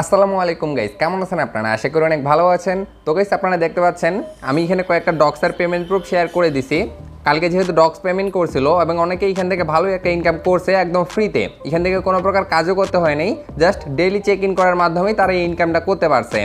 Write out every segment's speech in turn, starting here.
আসসালামু আলাইকুম গাইস কেমন আছেন আপনারা? আশা করি অনেক ভালো আছেন। তো গাইস আপনারা দেখতে পাচ্ছেন, আমি এখানে কয়েকটা ডক্সের পেমেন্ট প্রুফ শেয়ার করে দিছি। কালকে যেহেতু ডক্স পেমেন্ট করছিল এবং অনেকে এখান থেকে ভালোই একটা ইনকাম করছে একদম ফ্রিতে এখান থেকে কোনো প্রকার কাজও করতে হয়নি জাস্ট ডেইলি চেক ইন করার মাধ্যমেই তারা এই ইনকামটা করতে পারছে।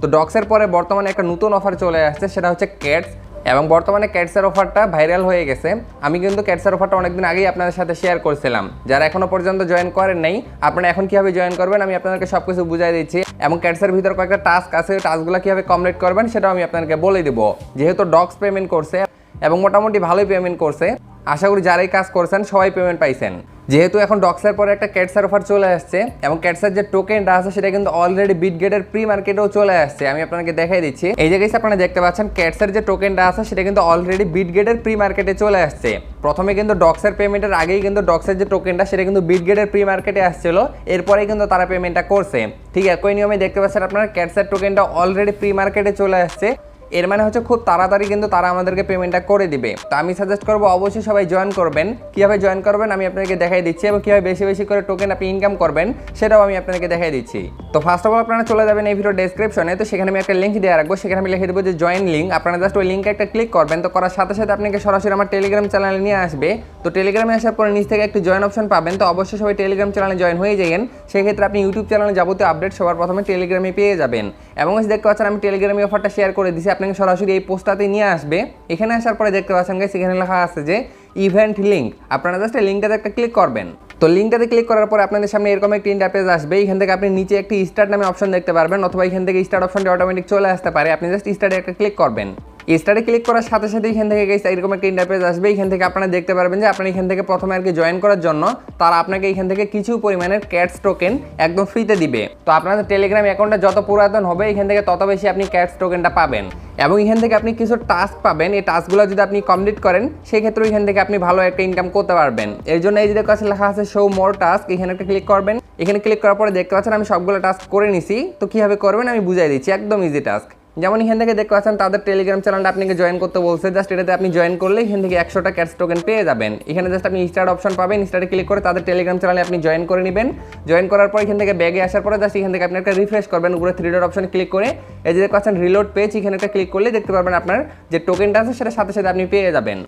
তো ডক্সের পরে বর্তমানে একটা নতুন অফার চলে আসছে, সেটা হচ্ছে ক্যাটস এবং বর্তমানে ক্যাটসের অফারটা ভাইরাল হয়ে গেছে। আমি কিন্তু ক্যাটসের অফারটা অনেকদিন আগেই আপনাদের সাথে শেয়ার করছিলাম। যারা এখনও পর্যন্ত জয়েন করেন নাই, আপনারা এখন কীভাবে জয়েন করবেন আমি আপনাদেরকে সব কিছু বুঝাই দিচ্ছি। এবং ক্যাটসের ভিতর কয়েকটা টাস্ক আছে টাস্কগুলো কীভাবে কমপ্লিট করবেন সেটাও আমি আপনাদেরকে বলে দেবো। যেহেতু ডক্স পেমেন্ট করছে, এবং মোটামুটি ভালোই পেমেন্ট করছে। আশা করি যারাই কাজ করছেন, সবাই পেমেন্ট পাইছেন। যেহেতু এখন ডক্সের পরে একটা ক্যাটসার অফার চলে আসছে এবং ক্যাটসার যে টোকেনটা আছে, সেটা কিন্তু অলরেডি বিটগেটের প্রি মার্কেটেও চলে আসছে। আমি আপনাকে দেখাই দিচ্ছি। এই জায়গায় আপনারা দেখতে পাচ্ছেন ক্যাটসার যে টোকেনটা আছে, সেটা কিন্তু অলরেডি বিটগেটের প্রি মার্কেটে চলে আসছে। প্রথমে কিন্তু ডক্সের পেমেন্টের আগেই কিন্তু ডক্সের যে টোকেনটা সেটা কিন্তু বিটগেটের প্রি মার্কেটে আসছিল। এরপরেই কিন্তু তারা পেমেন্টটা করছে। ঠিক একই নিয়মে দেখতে পাচ্ছেন আপনারা ক্যাটসার টোকেনটা অলরেডি প্রি মার্কেটে চলে আসছে। এর মানে হচ্ছে খুব তাড়াতাড়ি কিন্তু তারা আমাদেরকে পেমেন্টটা করে দিবে। তো আমি সাজেস্ট করব, অবশ্যই সবাই জয়েন করবেন। কীভাবে জয়েন করবেন আমি আপনাদেরকে দেখাই দিচ্ছি এবং কীভাবে বেশি বেশি করে টোকেন আপনি ইনকাম করবেন, সেটাও আমি আপনাদেরকে দেখাই দিচ্ছি। তো ফার্স্ট অফ অল আপনারা চলে যাবেন এই ভিডিও ডেসক্রিপশনে তো সেখানে আমি একটা লিঙ্ক দিয়ে রাখব, সেখানে আমি লিখে দেবো যে জয়েন লিঙ্ক আপনারা জাস্ট ওই লিঙ্কে একটা ক্লিক করবেন। তো করার সাথে সাথে আপনাকে সরাসরি আমার টেলিগ্রাম চ্যানেলে নিয়ে আসবে। তো টেলিগ্রামে আসার পরে নিচ থেকে একটি জয়েন অপশন পাবেন। তো অবশ্যই সবাই টেলিগ্রাম চ্যানেলে জয়েন হয়ে যাবেন সেক্ষেত্রে আপনি ইউটিউব চ্যানেলে যাবতীয় আপডেট সবার প্রথমে টেলিগ্রামে পেয়ে যাবেন। এবং এসে দেখতে পাচ্ছেন আমি টেলিগ্রামে অফারটা শেয়ার করে দিছি। আপনাকে সরাসরি এই পোস্টটাতে নিয়ে আসবে। এখানে আসার পরে দেখতে পাচ্ছেন গাইস, এখানে লেখা আছে যে ইভেন্ট লিঙ্ক আপনারা জাস্ট এই লিঙ্কটাতে একটা ক্লিক করবেন। তো লিঙ্কটাতে ক্লিক করার পরে আপনাদের সামনে এরকম একটি ইন্টারপেজ আসবে। এখান থেকে আপনি নিচে একটি স্টার্ট নামে অপশন দেখতে পারবেন, অথবা এখান থেকে স্টার্ট অপশনটি অটোমেটিক চলে আসতে পারে। আপনি জাস্ট স্টার্টে একটা ক্লিক করবেন। স্টারে ক্লিক করার সাথে সাথে এখান থেকে গেছে এরকম একটা ইন্টারপেজ আসবে। এখান থেকে আপনারা দেখতে পারবেন যে আপনার এখান থেকে প্রথমে আর কি জয়েন করার জন্য তারা আপনাকে এখান থেকে কিছু পরিমাণের ক্যাটস টোকেন একদম ফ্রিতে দিবে। তো আপনাদের টেলিগ্রাম অ্যাকাউন্টটা যত পুরাতন হবে, এখান থেকে তত বেশি আপনি ক্যাটস টোকেনটা পাবেন। এবং এখান থেকে আপনি কিছু টাস্ক পাবেন, এই টাস্কগুলো যদি আপনি কমপ্লিট করেন সেই ক্ষেত্রে এখান থেকে আপনি ভালো একটা ইনকাম করতে পারবেন। এর জন্য এই যে কাছে লেখা আছে শো মোর টাস্ক এখানে একটা ক্লিক করবেন। এখানে ক্লিক করার পরে দেখতে পাচ্ছেন আমি সবগুলো টাস্ক করে নিছি। তো কীভাবে করবেন আমি বুঝাই দিচ্ছি, একদম ইজি টাস্ক যেমন এখান থেকে দেখতে পাচ্ছেন, তাদের টেলিগ্রাম চ্যানেলটা আপনাকে জয়েন করতে বলছে। জাস্ট এটাতে আপনি জয়েন করলে এখান থেকে একশোটা ক্যাশ টোকেন পেয়ে যাবেন। এখানে জাস্ট আপনি স্টার্ট অপশন পাবেন স্টার্টে ক্লিক করে তাদের টেলিগ্রাম চ্যানেলে আপনি জয়েন করে নেবেন। জয়েন করার পর এখান থেকে ব্যাগে আসার পরে জাস্ট এখান থেকে আপনি একটা রিফ্রেশ করবেন, উপরে থ্রি ডট অপশনে ক্লিক করে। এই যে দেখতে পাচ্ছেন রিলোড পেজ এখানে একটা ক্লিক করলে দেখতে পারবেন আপনার যে টোকেনটা আছে সেটা সাথে সাথে আপনি পেয়ে যাবেন।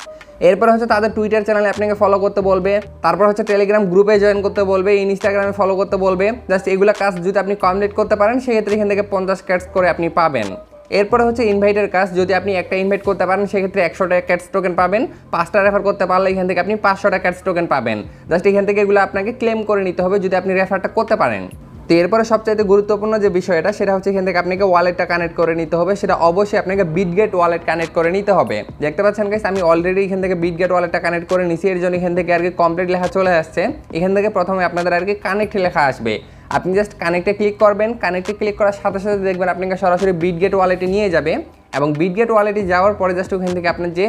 এরপর হচ্ছে তাদের টুইটার চ্যানেলে আপনাকে ফলো করতে বলবে। তারপর হচ্ছে টেলিগ্রাম গ্রুপে জয়েন করতে বলবে ইনস্টাগ্রামে ফলো করতে বলবে। জাস্ট এগুলো কাজ যদি আপনি কমপ্লিট করতে পারেন, সেক্ষেত্রে এখান থেকে পঞ্চাশ ক্যাটস করে আপনি পাবেন। এরপরে হচ্ছে ইনভাইটের কাজ যদি আপনি একটা ইনভাইট করতে পারেন, সেক্ষেত্রে একশো টাকা ক্যাটস টোকেন পাবেন। পাঁচটা রেফার করতে পারলে এখান থেকে আপনি পাঁচশো টাকা ক্যাটস টোকেন পাবেন। জাস্ট এখান থেকে এগুলো আপনাকে ক্লেম করে নিতে হবে যদি আপনি রেফারটা করতে পারেন। তো এরপরে সবচাইতে গুরুত্বপূর্ণ যে বিষয়টা, সেটা হচ্ছে এখান থেকে আপনাকে ওয়ালেটটা কানেক্ট করে নিতে হবে। সেটা অবশ্যই আপনাকে বিটগেট ওয়ালেট কানেক্ট করে নিতে হবে। দেখতে পাচ্ছেন গাইস আমি অলরেডি এখান থেকে বিটগেট ওয়ালেটটা কানেক্ট করে নিছি। এর জন্য এখান থেকে আর কি কমপ্লিট লেখা চলে আসছে। এখান থেকে প্রথমে আপনাদের আর কি কানেক্ট লেখা আসবে। আপনি জাস্ট কানেক্টে ক্লিক করবেন। কানেক্টে ক্লিক করার সাথে সাথে দেখবেন আপনাকে সরাসরি বিটগেট ওয়ালেটে নিয়ে যাবে। এবং বিটগেট ওয়ালেটে যাওয়ার পরে জাস্ট ওখান থেকে আপনার যে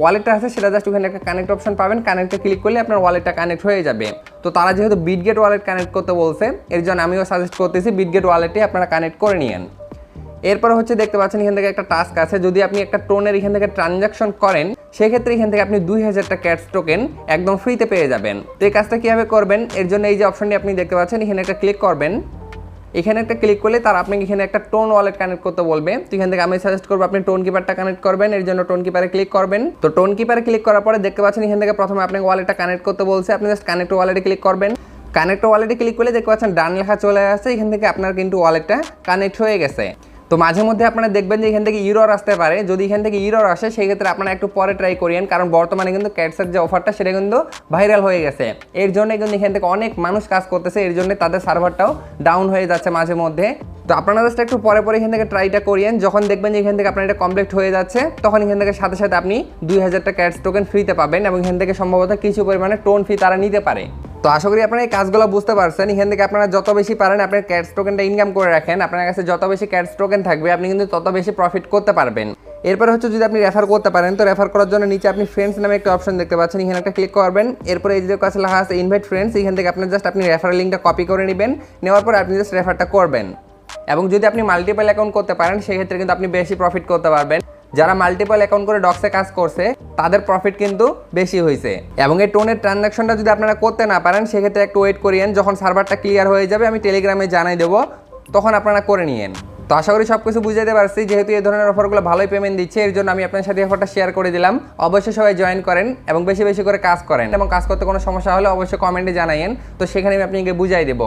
ওয়ালেটটা আছে, সেটা জাস্ট ওখানে একটা কানেক্ট অপশন পাবেন। কানেক্টে ক্লিক করলে আপনার ওয়ালেটটা কানেক্ট হয়ে যাবে। তো তারা যেহেতু বিটগেট ওয়ালেট কানেক্ট করতে বলছে, এর জন্য আমিও সাজেস্ট করতেছি বিটগেট ওয়ালেটে আপনারা কানেক্ট করে নিয়েন। এরপর হচ্ছে দেখতে পাচ্ছেন এখান থেকে একটা টাস্ক আছে। যদি আপনি একটা টোনের এখান থেকে ট্রানজাকশন করেন, সেক্ষেত্রে এখান থেকে আপনি দুই হাজারটা ক্যাটস টোকেন একদম ফ্রিতে পেয়ে যাবেন। তো এই কাজটা কীভাবে করবেন? এর জন্য এই যে অপশনটি আপনি দেখতে পাচ্ছেন, এখানে একটা ক্লিক করবেন। এখানে একটা ক্লিক করলে তার আপনাকে এখানে একটা টোন ওয়ালেট কানেক্ট করতে বলবে তো এখান থেকে আমি সাজেস্ট করব আপনি টোন কিপারটা কানেক্ট করবেন, এর জন্য টোন কিপারে ক্লিক করবেন। তো টোন কিপারে ক্লিক করার পরে দেখতে পাচ্ছেন এখান থেকে প্রথমে আপনাকে ওয়ালেটটা কানেক্ট করতে বলছে। আপনি জাস্ট কানেক্ট ওয়ালেটে ক্লিক করবেন। কানেক্ট ওয়ালেটে ক্লিক করলে দেখতে পাচ্ছেন ডান লেখা চলে আসছে। এখান থেকে আপনার কিন্তু ওয়ালেটটা কানেক্ট হয়ে গেছে। তো মাঝে মধ্যে আপনারা দেখবেন যে এখান থেকে ইরর আসতে পারে। যদি এখান থেকে ইরর আসে সেই ক্ষেত্রে আপনারা একটু পরে ট্রাই করিয়েন, কারণ বর্তমানে কিন্তু ক্যাটসের যে অফারটা সেটা কিন্তু ভাইরাল হয়ে গেছে। এর জন্য কিন্তু এখান থেকে অনেক মানুষ কাজ করতেছে, এর জন্য তাদের সার্ভারটাও ডাউন হয়ে যাচ্ছে মাঝে মধ্যে। তো আপনারা জাস্ট একটু পরে পরে এখান থেকে ট্রাইটা করিয়েন। যখন দেখবেন যে এখান থেকে আপনার এটা কমপ্লিট হয়ে যাচ্ছে, তখন এখান থেকে সাথে সাথে আপনি দুই হাজারটা ক্যাটস টোকেন ফ্রিতে পাবেন এবং এখান থেকে সম্ভবত কিছু পরিমাণে টোন ফি তারা নিতে পারে। তো আশা করি আপনারা এই কাজগুলো বুঝতে পারছেন। এখান থেকে আপনারা যত বেশি পারেন আপনার ক্যাটস টোকেনটা ইনকাম করে রাখেন। আপনার কাছে যত বেশি ক্যাটস টোকেন থাকবে, আপনি কিন্তু তত বেশি প্রফিট করতে পারবেন। এরপরে হচ্ছে যদি আপনি রেফার করতে পারেন, তো রেফার করার জন্য নিচে আপনি ফ্রেন্ডস নামে একটা অপশন দেখতে পাচ্ছেন। এখানে একটা ক্লিক করবেন। এরপরে এই যে কাছে লেখা আছে ইনভাইট ফ্রেন্ডস এখান থেকে আপনার জাস্ট আপনি রেফার লিঙ্কটা কপি করে নেবেন। নেওয়ার পরে আপনি জাস্ট রেফারটা করবেন। এবং যদি আপনি মাল্টিপল অ্যাকাউন্ট করতে পারেন, সেক্ষেত্রে কিন্তু আপনি বেশি প্রফিট করতে পারবেন। যারা মাল্টিপল অ্যাকাউন্ট করে ডক্সে কাজ করছে, তাদের প্রফিট কিন্তু বেশি হয়েছে এবং এই টোনের ট্রানজাকশনটা যদি আপনারা করতে না পারেন, সেক্ষেত্রে একটু ওয়েট করিয়েন, যখন সার্ভারটা ক্লিয়ার হয়ে যাবে, আমি টেলিগ্রামে জানাই দেবো, তখন আপনারা করে নিয়েন। তো আশা করি সব কিছু বুঝাইতে পারছি, যেহেতু এই ধরনের অফারগুলো ভালোই পেমেন্ট দিচ্ছে, এর জন্য আমি আপনার সাথে অফারটা শেয়ার করে দিলাম। অবশ্যই সবাই জয়েন করেন এবং বেশি বেশি করে কাজ করেন। এবং কাজ করতে কোনো সমস্যা হলে অবশ্যই কমেন্টে জানাইন তো সেখানে আমি আপনাকে বুঝাই দেবো।